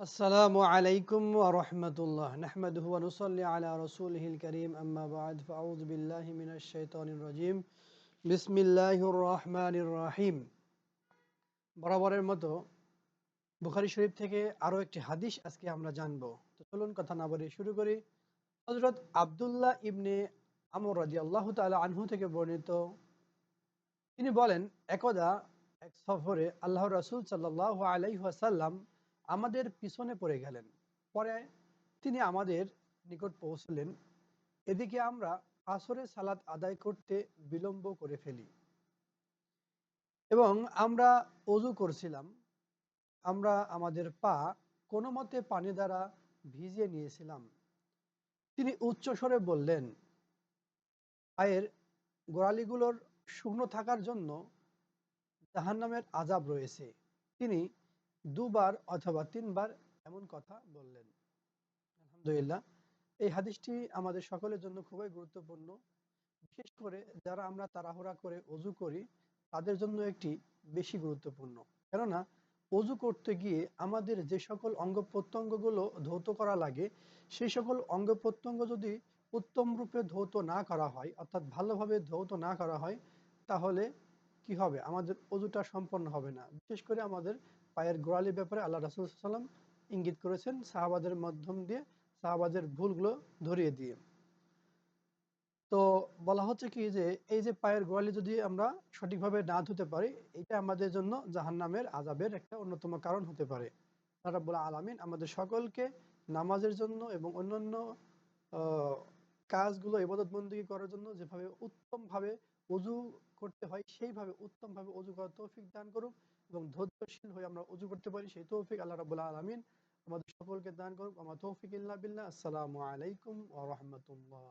আসসালামু আলাইকুম ওয়া রাহমাতুল্লাহ। নাহমাদুহু ওয়া নুসাল্লি আলা রাসূলিহিল কারীম আম্মা বা'দ, ফাউযু বিল্লাহি মিনাশ শাইতানির রাজীম। বিসমিল্লাহির রহমানির রহিম। বরাবরের মতো বুখারী শরীফ থেকে আরও একটি হাদিস আজকে আমরা জানব। তো চলুন কথা না বলে শুরু করি। হযরত আব্দুল্লাহ ইবনে আমর রাদিয়াল্লাহু তাআলা আনহু থেকে বর্ণিত। তিনি বলেন, একদা এক সফরে আল্লাহ রাসূল সাল্লাল্লাহু আলাইহি ওয়াসাল্লাম আমাদের পিছনে পড়ে গেলেন। পরে তিনি আমাদের নিকট পৌঁছলেন। এদিকে আমরা আসরের সালাত আদায় করতে বিলম্ব করে ফেলি। এবং আমরা অজু করছিলাম। আমরা আমাদের পা কোনো মতে পানি দ্বারা ভিজিয়ে নিয়েছিলাম। তিনি উচ্চ স্বরে বললেন, পায়ের গোড়ালিগুলোর শুকনো থাকার জন্য জাহান্নামের আজাব রয়েছে। তিনি দুবার অথবা তিনবার এমন কথা বললেন। আলহামদুলিল্লাহ, এই হাদিসটি আমাদের সকলের জন্য খুবই গুরুত্বপূর্ণ। বিশেষ করে যারা আমরা তাড়াহুড়া করে অজু করি, তাদের জন্য একটি বেশি গুরুত্বপূর্ণ। কেননা, অজু করতে গিয়ে আমাদের যে সকল অঙ্গ প্রত্যঙ্গগুলো ধৌত করা লাগে, সেই সকল অঙ্গ প্রত্যঙ্গ যদি উত্তম রূপে ধৌত না করা হয়, অর্থাৎ ভালোভাবে ধৌত না করা হয়, তাহলে কি হবে? আমাদের অজুটা সম্পন্ন হবে না। বিশেষ করে আমাদের পায়ের গোড়ালির ব্যাপারে আল্লাহ রাসুল সাল্লাম ইঙ্গিত করেছেন সাহাবাদের মাধ্যম দিয়ে, সাহাবাদের ভুলগুলো ধরিয়ে দিয়ে। তো বলা হচ্ছে কি যে, এই যে পায়ের গোড়ালি যদি আমরা সঠিকভাবে না ধুতে পারি, এটা আমাদের জন্য জাহান্নামের আজাবের একটা অন্যতম কারণ হতে পারে। রাব্বুল আলামিন আমাদের সকলকে নামাজের জন্য এবং অন্যান্য কাজগুলো ইবাদত বন্দী করার জন্য যেভাবে উত্তম ভাবে অজু করতে হয়, সেইভাবে উত্তম ভাবে অজু করার তৌফিক দান করুক এবং ধৈর্যশীল হয়ে আমরা অজু করতে পারি, সেই তৌফিক আল্লাহ রাবুল আলমিন আমাদের সকলকে দান করুক। আমার তৌফিক ইল্লা বিল্লাহ। আসসালামু আলাইকুম ওয়া রাহমাতুল্লাহ।